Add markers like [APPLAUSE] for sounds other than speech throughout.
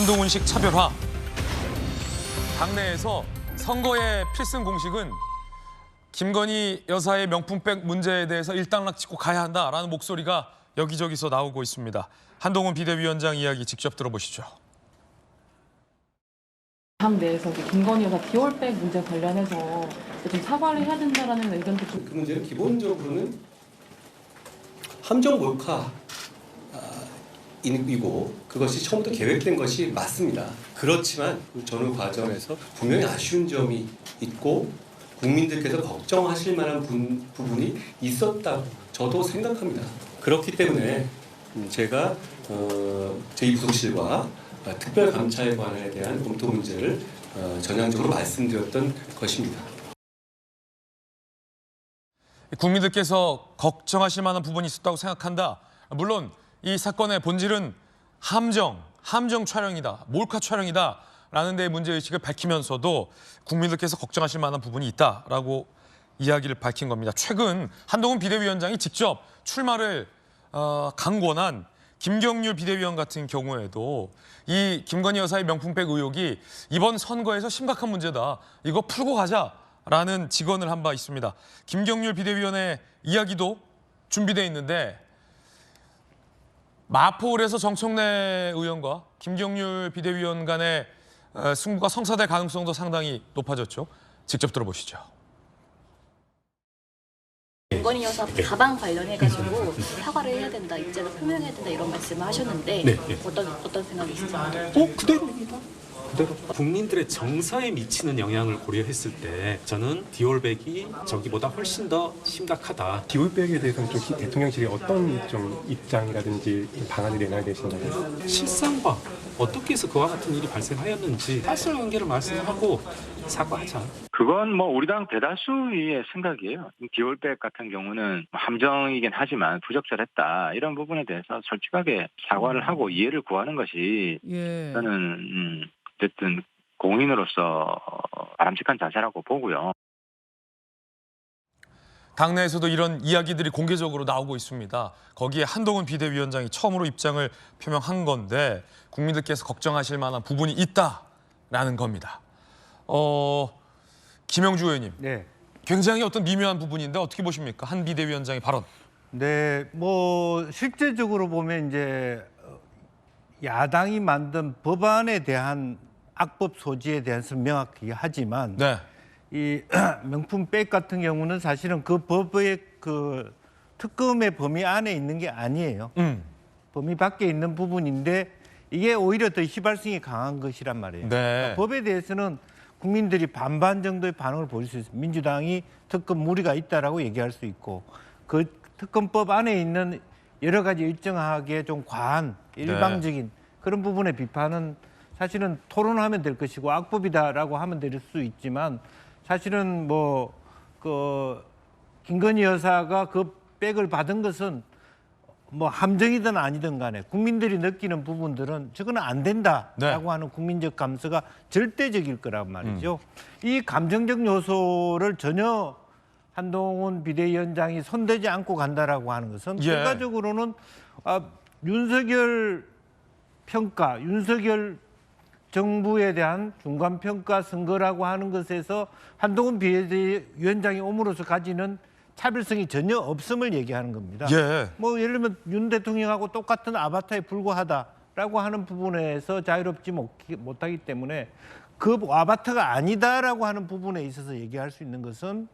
한동훈식 차별화. 당내에서 선거의 필승 공식은 김건희 여사의 명품백 문제에 대해서 일단락 짚고 가야 한다라는 목소리가 여기저기서 나오고 있습니다. 한동훈 비대위원장 이야기 직접 들어보시죠. 당 내에서 그 김건희 여사 디올백 문제 관련해서 좀 사과를 해야 된다라는 의견도 좀 그 문제는 기본적으로는 함정 몰카 아, 이고 그것이 처음부터 계획된 것이 맞습니다. 그렇지만 그 전후 과정에서 분명히 아쉬운 점이 있고 국민들께서 걱정하실 만한 분- 부분이 있었다고 저도 생각합니다. 그렇기 때문에 음, 제가 어, 제2부속실과 아, 특별감찰 관에 대한 검토 문제를 어, 전향적으로 말씀드렸던 것입니다. 국민들께서 걱정하실 만한 부분이 있었다고 생각한다. 물론 이 사건의 본질은 함정, 함정 촬영이다, 몰카 촬영이다. 라는 데 문제의식을 밝히면서도 국민들께서 걱정하실 만한 부분이 있다라고 이야기를 밝힌 겁니다. 최근 한동훈 비대위원장이 직접 출마를 어, 강권한 김경률 비대위원 같은 경우에도 이 김건희 여사의 명품백 의혹이 이번 선거에서 심각한 문제다. 이거 풀고 가자라는 직언을 한 바 있습니다. 김경률 비대위원의 이야기도 준비되어 있는데 마포울에서 정청래 의원과 김경률 비대위원 간의 어, 승부가 성사될 가능성도 상당히 높아졌죠. 직접 들어보시죠. 김건희 여사 가방 관련해가지고 사과를 해야 된다, 입장을 표명해야 된다 이런 말씀을 하셨는데 네, 네. 어떤 어떤 생각이 있으세요? 어 그대로입니다. 그대로 국민들의 정서에 미치는 영향을 고려했을 때 저는 디올백이 저기보다 훨씬 더 심각하다. 디올백에 대해서는 좀 기- 대통령실이 어떤 좀 입장이라든지 방안을 내놔야 되신다고 실상과 어떻게 해서 그와 같은 일이 발생하였는지 사실관계를 말씀하고 사과하자. 그건 뭐 우리 당 대다수의 생각이에요. 디올백 같은 경우는 함정이긴 하지만 부적절했다 이런 부분에 대해서 솔직하게 사과를 하고 이해를 구하는 것이 예. 저는 음, 어쨌든 공인으로서 바람직한 자세라고 보고요. 당내에서도 이런 이야기들이 공개적으로 나오고 있습니다. 거기에 한동훈 비대위원장이 처음으로 입장을 표명한 건데 국민들께서 걱정하실 만한 부분이 있다라는 겁니다. 어, 김영주 의원님, 네. 굉장히 어떤 미묘한 부분인데 어떻게 보십니까? 한 비대위원장의 발언. 네, 뭐 실제적으로 보면 이제 어, 야당이 만든 법안에 대한 악법 소지에 대해서는 명확히 하지만 네, 이 [CLEARS THROAT] 명품 백 같은 경우는 사실은 그 법의 그 특검의 범위 안에 있는 게 아니에요. 음, 범위 밖에 있는 부분인데 이게 오히려 더 휘발성이 강한 것이란 말이에요. 네. 법에 대해서는 국민들이 반반 정도의 반응을 보일 수 있어요. 민주당이 특검 무리가 있다라고 얘기할 수 있고 그 특검법 안에 있는 여러 가지 일정하게 좀 과한 일방적인 그런 부분의 비판은 사실은 토론하면 될 것이고 악법이다라고 하면 될 수 있지만 사실은 뭐 그 김건희 여사가 그 백을 받은 것은 뭐 함정이든 아니든 간에 국민들이 느끼는 부분들은 저거는 안 된다라고 네. 하는 국민적 감수가 절대적일 거란 말이죠. 이 감정적 요소를 전혀 한동훈 비대위원장이 손대지 않고 간다라고 하는 것은 예. 결과적으로는 아, 윤석열 평가, 윤석열 정부에 대한 중간 평가 선거라고 하는 것에서 한동훈 비대위원장이 옴으로써 가지는 차별성이 전혀 없음을 얘기하는 겁니다. 예, 뭐 예를 들면 윤 대통령하고 똑같은 아바타에 불과하다라고 하는 부분에서 자유롭지 못- 못하기 때문에 그 아바타가 아니다라고 하는 부분에 있어서 얘기할 수 있는 것은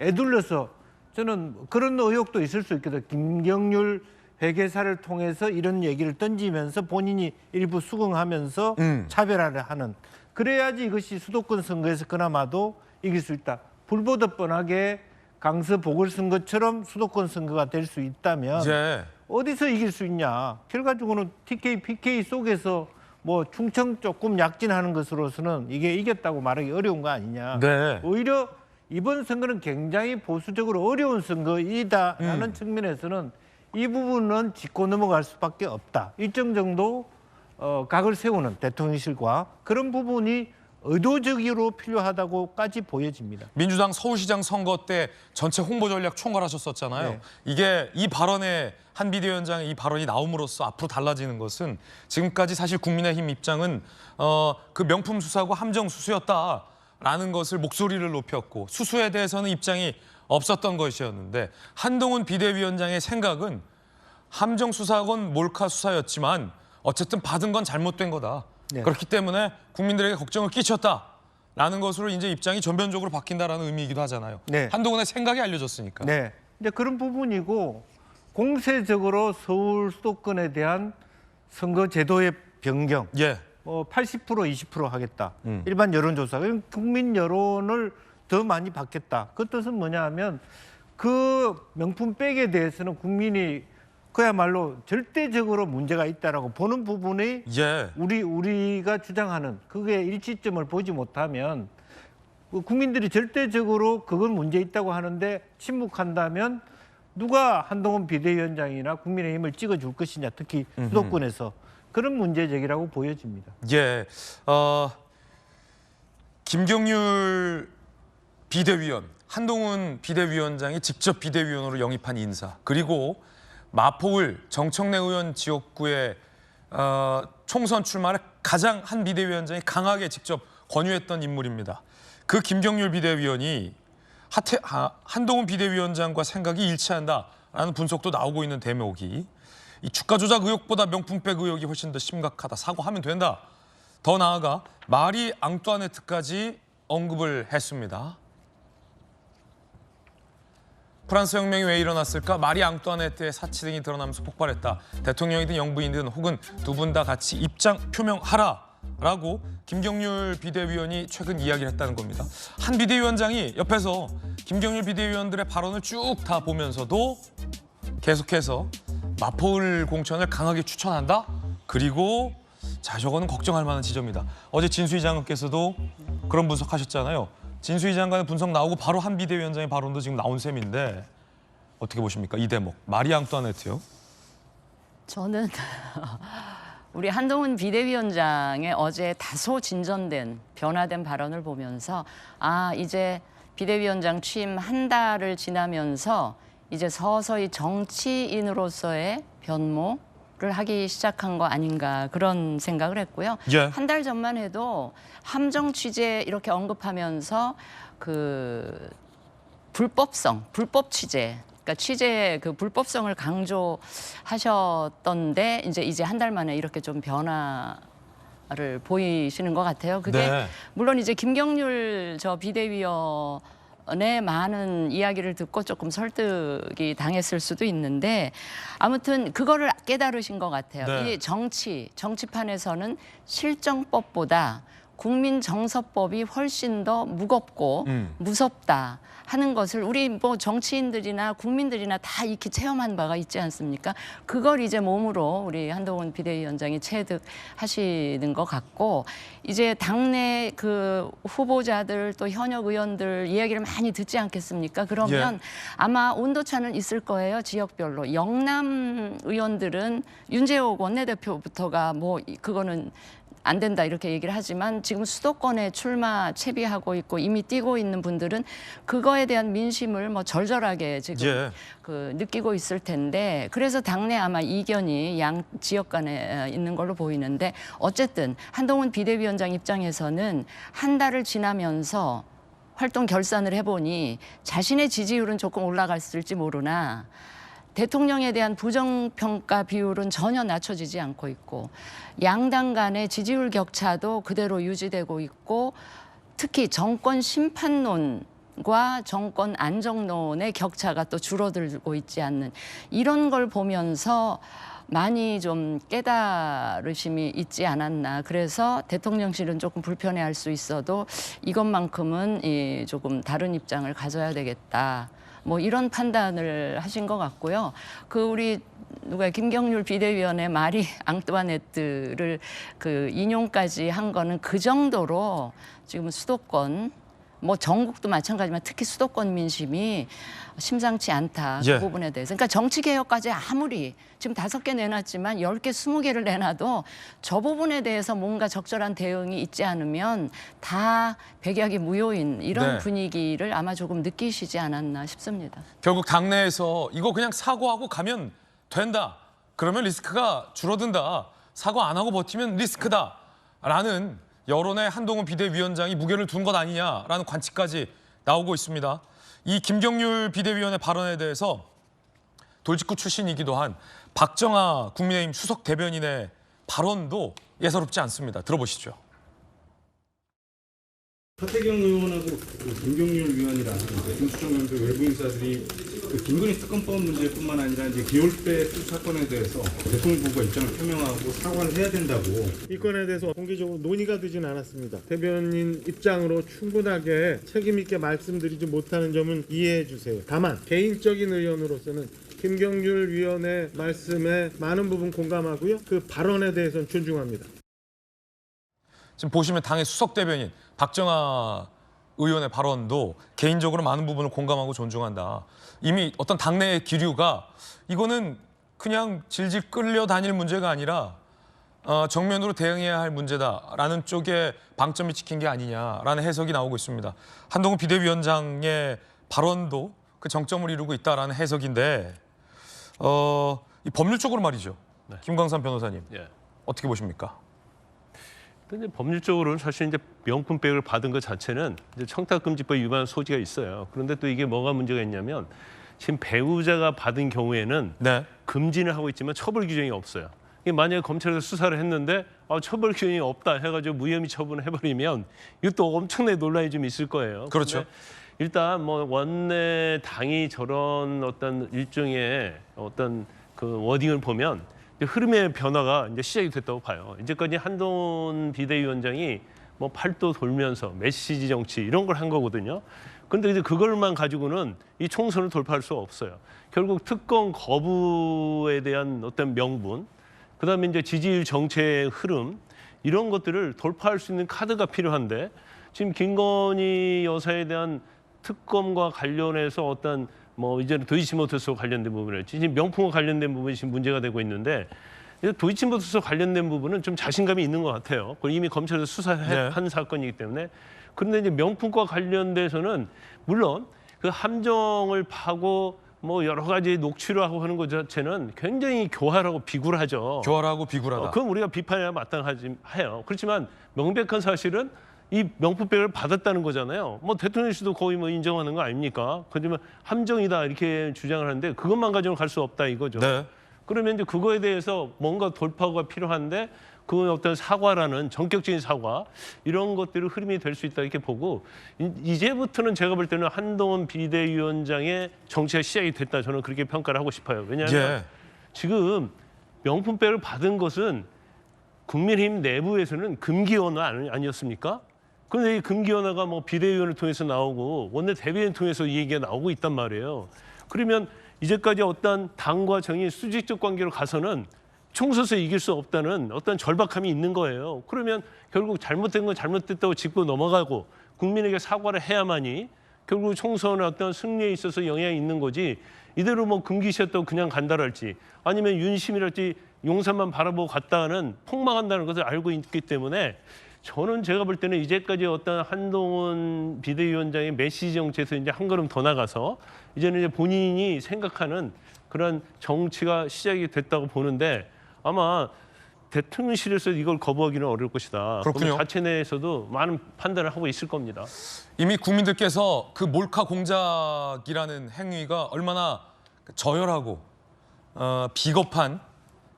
애둘러서 저는 그런 의혹도 있을 수 있거든요. 김경률 회계사를 통해서 이런 얘기를 던지면서 본인이 일부 수긍하면서 음. 차별화를 하는 그래야지 이것이 수도권 선거에서 그나마도 이길 수 있다. 불보듯 뻔하게 강서 보궐선거처럼 수도권 선거가 될 수 있다면 예, 어디서 이길 수 있냐? 결과적으로는 TK, PK 속에서 뭐 충청 조금 약진하는 것으로서는 이게 이겼다고 말하기 어려운 거 아니냐? 네, 오히려 이번 선거는 굉장히 보수적으로 어려운 선거이다라는 음. 측면에서는 이 부분은 짚고 넘어갈 수밖에 없다. 일정 정도 어, 각을 세우는 대통령실과 그런 부분이 의도적으로 필요하다고까지 보여집니다. 민주당 서울시장 선거 때 전체 홍보 전략 총괄하셨었잖아요. 네. 이게 이 발언에 한 비대위원장의 이 발언이 나옴으로써 앞으로 달라지는 것은 지금까지 사실 국민의힘 입장은 어, 그 명품 수사고 함정 수수였다라는 것을 목소리를 높였고 수수에 대해서는 입장이 없었던 것이었는데 한동훈 비대위원장의 생각은 함정 수사건 몰카 수사였지만 어쨌든 받은 건 잘못된 거다. 네. 그렇기 때문에 국민들에게 걱정을 끼쳤다라는 것으로 이제 입장이 전면적으로 바뀐다라는 의미이기도 하잖아요. 네. 한동훈의 생각이 알려졌으니까. 네. 이제 그런 부분이고 공세적으로 서울 수도권에 대한 선거 제도의 변경, 예. 뭐80% 20% 하겠다. 음. 일반 여론조사. 국민 여론을 더 많이 받겠다. 그 뜻은 뭐냐 하면 그 명품 백에 대해서는 국민이 그야말로 절대적으로 문제가 있다라고 보는 부분이 예. 우리 우리가 주장하는 그게 일치점을 보지 못하면 그 국민들이 절대적으로 그건 문제 있다고 하는데 침묵한다면 누가 한동훈 비대위원장이나 국민의힘을 찍어줄 것이냐 특히 수도권에서 그런 문제 제기라고 보여집니다. 예. 어, 김경률 비대위원, 한동훈 비대위원장이 직접 비대위원으로 영입한 인사, 그리고 마포을 정청래 의원 지역구에 어, 총선 출마를 가장 한 비대위원장이 강하게 직접 권유했던 인물입니다. 그 김경률 비대위원이 하태, 하, 한동훈 비대위원장과 생각이 일치한다라는 분석도 나오고 있는 대목이 이 주가 조작 의혹보다 명품백 의혹이 훨씬 더 심각하다. 사과하면 된다. 더 나아가 마리 앙뚜아네트까지 언급을 했습니다. 프랑스 혁명이 왜 일어났을까? 마리 앙뚜아네트의 사치 등이 드러나면서 폭발했다. 대통령이든 영부인든 혹은 두 분 다 같이 입장 표명하라 라고 김경률 비대위원이 최근 이야기를 했다는 겁니다. 한 비대위원장이 옆에서 김경률 비대위원들의 발언을 쭉 다 보면서도 계속해서 마포을 공천을 강하게 추천한다. 그리고 자 저거는 걱정할 만한 지점이다. 어제 진수희 장관께서도 그런 분석하셨잖아요. 진수희 장관의 분석 나오고 바로 한 비대위원장의 발언도 지금 나온 셈인데 어떻게 보십니까? 이 대목 마리 앙뚜아네트요. 저는 [LAUGHS] 우리 한동훈 비대위원장의 어제 다소 진전된 변화된 발언을 보면서 아 이제 비대위원장 취임 한 달을 지나면서 이제 서서히 정치인으로서의 변모 를 하기 시작한 거 아닌가 그런 생각을 했고요. 예. 한 달 전만 해도 함정 취재 이렇게 언급하면서 그 불법성, 불법 취재, 그러니까 취재의 그 불법성을 강조하셨던데 이제 이제 한 달 만에 이렇게 좀 변화 를 보이시는 것 같아요. 그게 네. 물론 이제 김경률 저 비대위원 의 많은 이야기를 듣고 조금 설득이 당했을 수도 있는데 아무튼 그거를 깨달으신 것 같아요. 네. 이 정치 정치판에서는 실정법보다 국민 정서법이 훨씬 더 무겁고 음. 무섭다 하는 것을 우리 뭐 정치인들이나 국민들이나 다 익히 체험한 바가 있지 않습니까? 그걸 이제 몸으로 우리 한동훈 비대위원장이 체득하시는 것 같고 이제 당내 그 후보자들 또 현역 의원들 이야기를 많이 듣지 않겠습니까? 그러면 예. 아마 온도차는 있을 거예요 지역별로 영남 의원들은 윤재옥 원내대표부터가 뭐 이- 그거는 안 된다 이렇게 얘기를 하지만 지금 수도권에 출마 채비하고 있고 이미 뛰고 있는 분들은 그거에 대한 민심을 뭐 절절하게 지금 예. 그 느끼고 있을 텐데 그래서 당내 아마 이견이 양 지역 간에 어, 있는 걸로 보이는데 어쨌든 한동훈 비대위원장 입장에서는 한 달을 지나면서 활동 결산을 해보니 자신의 지지율은 조금 올라갔을지 모르나 대통령에 대한 부정평가 비율은 전혀 낮춰지지 않고 있고 양당 간의 지지율 격차도 그대로 유지되고 있고 특히 정권 심판론 과 정권 안정론의 격차가 또 줄어들고 있지 않는 이런 걸 보면서 많이 좀 깨달으심이 있지 않았나. 그래서 대통령실은 조금 불편해할 수 있어도 이것만큼은 이 조금 다른 입장을 가져야 되겠다. 뭐 이런 판단을 하신 것 같고요. 그 우리 누가 김경률 비대위원의 말이 [LAUGHS] 앙뚜아네트를 그 인용까지 한 거는 그 정도로 지금 수도권 뭐 전국도 마찬가지지만 특히 수도권 민심이 심상치 않다 예. 그 부분에 대해서 그러니까 정치 개혁까지 아무리 지금 다섯 개 내놨지만 열 개 스무 개를 내놔도 저 부분에 대해서 뭔가 적절한 대응이 있지 않으면 다 백약이 무효인 이런 네. 분위기를 아마 조금 느끼시지 않았나 싶습니다. 결국 당내에서 이거 그냥 사과하고 가면 된다. 그러면 리스크가 줄어든다. 사과 안 하고 버티면 리스크다. 라는 여론의 한동훈 비대위원장이 무게를 둔 것 아니냐라는 관측까지 나오고 있습니다. 이 김경률 비대위원의 발언에 대해서 돌직구 출신이기도 한 박정아 국민의힘 수석 대변인의 발언도 예사롭지 않습니다. 들어보시죠. 하태경 의원하고 그 김경률 위원이랑 이제 김수정 의원도 외부 인사들이 그 김건희 특검법 문제뿐만 아니라 이제 기올백 사건에 대해서 대통령 부부가 입장을 표명하고 사과를 해야 된다고 이 건에 대해서 공개적으로 논의가 되진 않았습니다. 대변인 입장으로 충분하게 책임 있게 말씀드리지 못하는 점은 이해해 주세요. 다만 개인적인 의견으로서는 김경률 위원의 말씀에 많은 부분 공감하고요. 그 발언에 대해서는 존중합니다. 지금 보시면 당의 수석 대변인 박정아 의원의 발언도 개인적으로 많은 부분을 공감하고 존중한다. 이미 어떤 당내의 기류가 이거는 그냥 질질 끌려 다닐 문제가 아니라 어, 정면으로 대응해야 할 문제다라는 쪽에 방점이 찍힌 게 아니냐라는 해석이 나오고 있습니다. 한동훈 비대위원장의 발언도 그 정점을 이루고 있다라는 해석인데 어, 이 법률적으로 말이죠. 김광삼 변호사님 예. 어떻게 보십니까? 근데 법률적으로는 사실 이제 명품백을 받은 것 자체는 이제 청탁금지법 위반 소지가 있어요. 그런데 또 이게 뭐가 문제가 있냐면 지금 배우자가 받은 경우에는 네. 금지는 하고 있지만 처벌 규정이 없어요. 만약에 검찰에서 수사를 했는데 아, 처벌 규정이 없다 해가지고 무혐의 처분을 해버리면 이것도 엄청나게 논란이 좀 있을 거예요. 그렇죠. 일단 뭐 원내 당이 저런 어떤 일종의 어떤 그 워딩을 보면 흐름의 변화가 이제 시작이 됐다고 봐요. 이제까지 한동훈 비대위원장이 뭐 팔도 돌면서 메시지 정치 이런 걸 한 거거든요. 근데 이제 그걸만 가지고는 이 총선을 돌파할 수 없어요. 결국 특검 거부에 대한 어떤 명분, 그다음에 이제 지지율 정체의 흐름 이런 것들을 돌파할 수 있는 카드가 필요한데 지금 김건희 여사에 대한 특검과 관련해서 어떤 뭐 이제는 도이치모터스 관련된 부분을 지금 명품과 관련된 부분이 지금 문제가 되고 있는데 도이치모터스 관련된 부분은 좀 자신감이 있는 것 같아요. 그걸 이미 검찰에서 수사한 네. 사건이기 때문에 그런데 이제 명품과 관련돼서는 물론 그 함정을 파고 뭐 여러 가지 녹취를 하고 하는 것 자체는 굉장히 교활하고 비굴하죠. 교활하고 비굴하다. 어, 그건 우리가 비판해야 마땅하지 해요. 그렇지만 명백한 사실은 이 명품백을 받았다는 거잖아요. 뭐 대통령실도 거의 뭐 인정하는 거 아닙니까? 그렇지만 함정이다 이렇게 주장을 하는데 그것만 가지고 갈 수 없다 이거죠. 네. 그러면 이제 그거에 대해서 뭔가 돌파가 필요한데 그 어떤 사과라는 전격적인 사과 이런 것들을 흐름이 될 수 있다 이렇게 보고 이- 이제부터는 제가 볼 때는 한동훈 비대위원장의 정치가 시작이 됐다 저는 그렇게 평가를 하고 싶어요. 왜냐하면 예. 지금 명품백을 받은 것은 국민의힘 내부에서는 금기원화 아니- 아니었습니까? 그런데 이 금기원화가 뭐 비대위원을 통해서 나오고 원내 대변인 통해서 이 얘기가 나오고 있단 말이에요. 그러면 이제까지 어떤 당과 정의 수직적 관계로 가서는 총선에서 이길 수 없다는 어떤 절박함이 있는 거예요. 그러면 결국 잘못된 건 잘못됐다고 짚고 넘어가고 국민에게 사과를 해야만이 결국 총선의 어떤 승리에 있어서 영향이 있는 거지 이대로 뭐 금기시했다고 그냥 간다랄지 아니면 윤심이랄지 용산만 바라보고 갔다가는 폭망한다는 것을 알고 있기 때문에 저는 제가 볼 때는 이제까지 어떤 한동훈 비대위원장의 메시지 정치에서 이제 한 걸음 더 나가서 이제는 이제 본인이 생각하는 그런 정치가 시작이 됐다고 보는데 아마 대통령실에서 이걸 거부하기는 어려울 것이다. 그렇군요. 자체 내에서도 많은 판단을 하고 있을 겁니다. 이미 국민들께서 그 몰카 공작이라는 행위가 얼마나 저열하고 어, 비겁한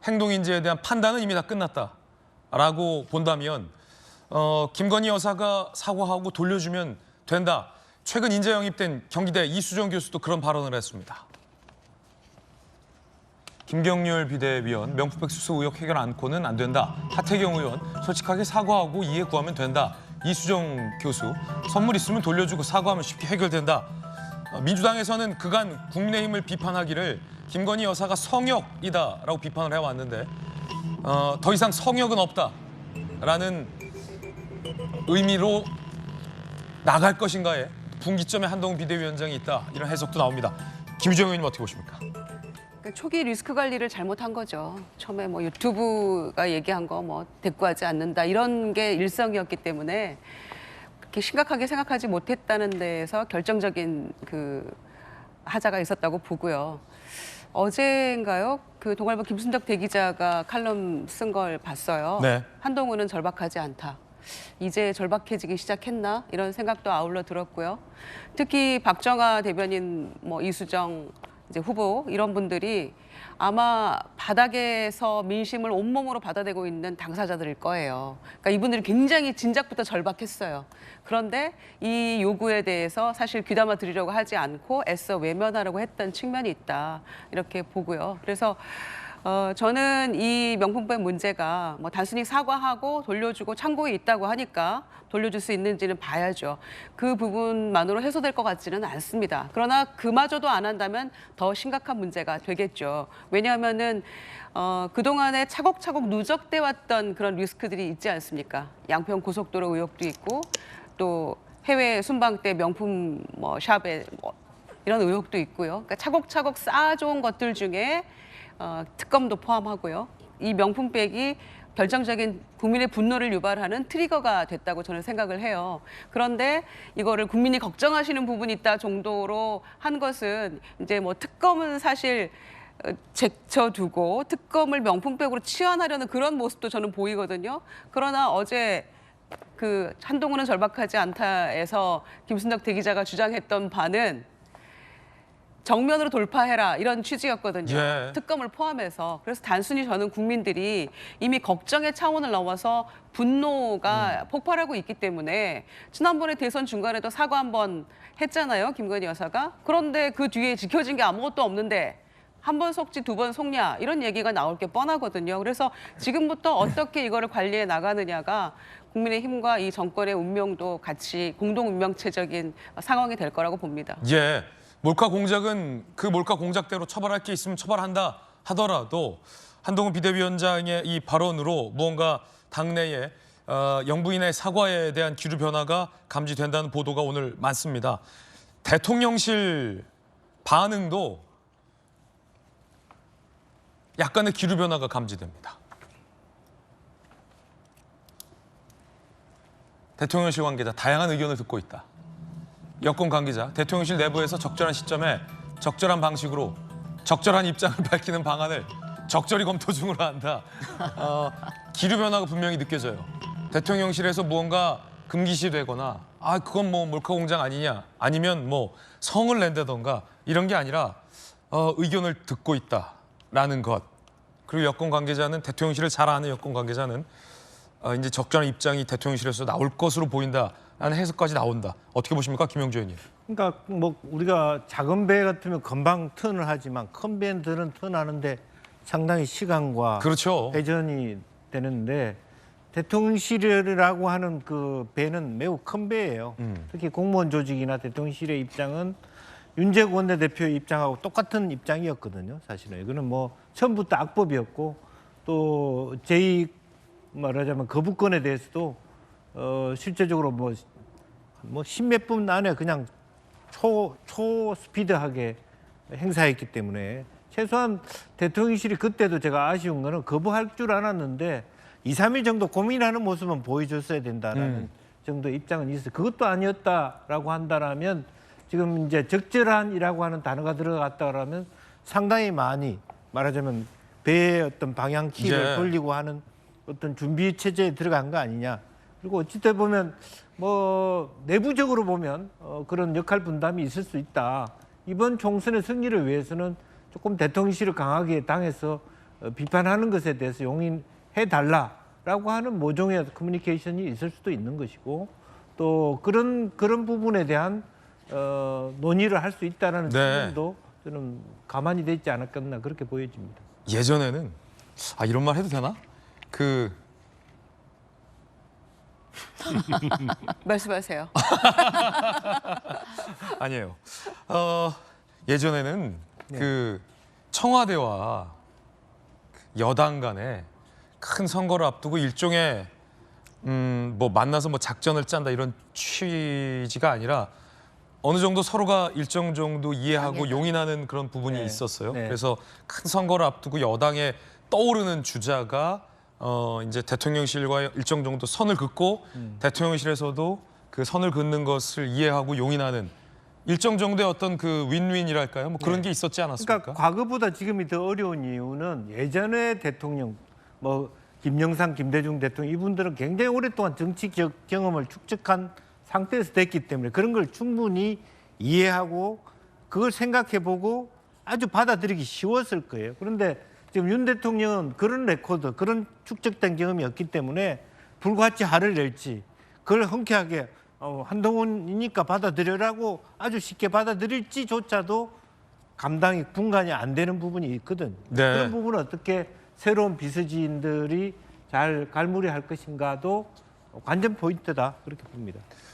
행동인지에 대한 판단은 이미 다 끝났다라고 본다면 어, 김건희 여사가 사과하고 돌려주면 된다. 최근 인재 영입된 경기대 이수정 교수도 그런 발언을 했습니다. 김경률 비대위원 명품백 수수 의혹 해결 않고는 안 된다. 하태경 의원 솔직하게 사과하고 이해 구하면 된다. 이수정 교수 선물 있으면 돌려주고 사과하면 쉽게 해결된다. 어, 민주당에서는 그간 국민의힘을 비판하기를 김건희 여사가 성역이다라고 비판을 해왔는데 어, 더 이상 성역은 없다라는 의미로 나갈 것인가에 분기점에 한동훈 비대위원장이 있다 이런 해석도 나옵니다. 김주영 의원님 어떻게 보십니까? 그러니까 초기 리스크 관리를 잘못한 거죠. 처음에 뭐 유튜브가 얘기한 거 뭐 대꾸하지 않는다 이런 게 일성이었기 때문에 그렇게 심각하게 생각하지 못했다는 데에서 결정적인 그 하자가 있었다고 보고요. 어제인가요? 그 동아일보 김순덕 대기자가 칼럼 쓴 걸 봤어요. 네. 한동훈은 절박하지 않다. 이제 절박해지기 시작했나 이런 생각도 아울러 들었고요. 특히 박정아 대변인, 뭐 이수정 이제 후보 이런 분들이 아마 바닥에서 민심을 온몸으로 받아내고 있는 당사자들일 거예요. 그러니까 이분들이 굉장히 진작부터 절박했어요. 그런데 이 요구에 대해서 사실 귀담아 들으려고 하지 않고 애써 외면하려고 했던 측면이 있다 이렇게 보고요. 그래서 어, 저는 이 명품백 문제가 뭐 단순히 사과하고 돌려주고 창고에 있다고 하니까 돌려줄 수 있는지는 봐야죠. 그 부분만으로 해소될 것 같지는 않습니다. 그러나 그마저도 안 한다면 더 심각한 문제가 되겠죠. 왜냐하면은 어, 그동안에 차곡차곡 누적돼 왔던 그런 리스크들이 있지 않습니까? 양평 고속도로 의혹도 있고 또 해외 순방 때 명품 뭐 샵에 뭐 이런 의혹도 있고요. 그러니까 차곡차곡 쌓아좋은 것들 중에 어, 특검도 포함하고요. 이 명품백이 결정적인 국민의 분노를 유발하는 트리거가 됐다고 저는 생각을 해요. 그런데 이거를 국민이 걱정하시는 부분이 있다 정도로 한 것은 이제 뭐 특검은 사실 어, 제쳐두고 특검을 명품백으로 치환하려는 그런 모습도 저는 보이거든요. 그러나 어제 그 한동훈은 절박하지 않다에서 김순덕 대기자가 주장했던 바는 정면으로 돌파해라 이런 취지였거든요. 예. 특검을 포함해서 그래서 단순히 저는 국민들이 이미 걱정의 차원을 넘어서 분노가 폭발하고 있기 때문에 지난번에 대선 중간에도 사과 한 번 했잖아요 김건희 여사가 그런데 그 뒤에 지켜진 게 아무것도 없는데 한 번 속지 두 번 속냐 이런 얘기가 나올 게 뻔하거든요. 그래서 지금부터 어떻게 이거를 관리해 나가느냐가 국민의힘과 이 정권의 운명도 같이 공동 운명체적인 상황이 될 거라고 봅니다. 예, 몰카 공작은 그 몰카 공작대로 처벌할 게 있으면 처벌한다 하더라도 한동훈 비대위원장의 이 발언으로 무언가 당내에 어, 영부인의 사과에 대한 기류 변화가 감지된다는 보도가 오늘 많습니다. 대통령실 반응도 약간의 기류 변화가 감지됩니다. 대통령실 관계자 다양한 의견을 듣고 있다. 여권 관계자 대통령실 내부에서 적절한 시점에 적절한 방식으로 적절한 입장을 [LAUGHS] 밝히는 방안을 적절히 검토 중으로 한다. 어, 기류 변화가 분명히 느껴져요. 대통령실에서 무언가 금기시되거나 아 그건 뭐 몰카 공장 아니냐 아니면 뭐 성을 낸다던가 이런 게 아니라 어, 의견을 듣고 있다라는 것 그리고 여권 관계자는 대통령실을 잘 아는 여권 관계자는 어, 이제 적절한 입장이 대통령실에서 나올 것으로 보인다 라는 해석까지 나온다. 어떻게 보십니까, 김영주 의원님? 그러니까 뭐 우리가 작은 배 같으면 금방 턴을 하지만 큰 배들은 턴하는데 상당히 시간과 그렇죠. 회전이 되는데 대통령실이라고 하는 그 배는 매우 큰 배예요. 음. 특히 공무원 조직이나 대통령실의 입장은 윤재국 원내대표의 입장하고 똑같은 입장이었거든요. 사실은 이거는 뭐 처음부터 악법이었고 또 제2 말하자면 거부권에 대해서도 어 실제적으로 뭐 뭐 십몇 분 안에 그냥 초, 초 스피드하게 행사했기 때문에 최소한 대통령실이 그때도 제가 아쉬운 거는 거부할 줄 알았는데 2, 3일 정도 고민하는 모습은 보여줬어야 된다라는 음. 정도 입장은 있어요. 그것도 아니었다라고 한다라면 지금 이제 적절한이라고 하는 단어가 들어갔다 그러면 상당히 많이 말하자면 배의 어떤 방향키를 예. 돌리고 하는 어떤 준비 체제에 들어간 거 아니냐. 그리고 어찌돼 보면 뭐 내부적으로 보면 어, 그런 역할 분담이 있을 수 있다. 이번 총선의 승리를 위해서는 조금 대통령실을 강하게 당해서 어, 비판하는 것에 대해서 용인해 달라라고 하는 모종의 커뮤니케이션이 있을 수도 있는 것이고 또 그런 그런 부분에 대한 어, 논의를 할 수 있다라는 네. 측면도 저는 가만히 돼 있지 않았겠나 그렇게 보여집니다. 예전에는 아 이런 말 해도 되나? 그 [LAUGHS] 말씀하세요. [LAUGHS] 아니에요. 어, 예전에는 그 청와대와 그 여당 간에 큰 선거를 앞두고 일종의 음, 뭐 만나서 뭐 작전을 짠다 이런 취지가 아니라 어느 정도 서로가 일정 정도 이해하고 용인하는 그런 부분이 네. 있었어요. 네. 그래서 큰 선거를 앞두고 여당에 떠오르는 주자가 어 이제 대통령실과 일정 정도 선을 긋고 음. 대통령실에서도 그 선을 긋는 것을 이해하고 용인하는 일정 정도의 어떤 그 윈윈이랄까요? 뭐 그런 게 있었지 않았습니까? 그러니까 과거보다 지금이 더 어려운 이유는 예전에 대통령 뭐 김영삼, 김대중 대통령 이분들은 굉장히 오랫동안 정치 겨- 경험을 축적한 상태에서 됐기 때문에 그런 걸 충분히 이해하고 그걸 생각해보고 아주 받아들이기 쉬웠을 거예요. 그런데 지금 윤 대통령은 그런 레코드, 그런 축적된 경험이 없기 때문에 불같이 화를 낼지 그걸 흔쾌하게 어, 한동훈이니까 받아들여라고 아주 쉽게 받아들일지조차도 감당이 분간이 안 되는 부분이 있거든. 네. 그런 부분을 어떻게 새로운 비서지인들이 잘 갈무리할 것인가도 관전 포인트다 그렇게 봅니다.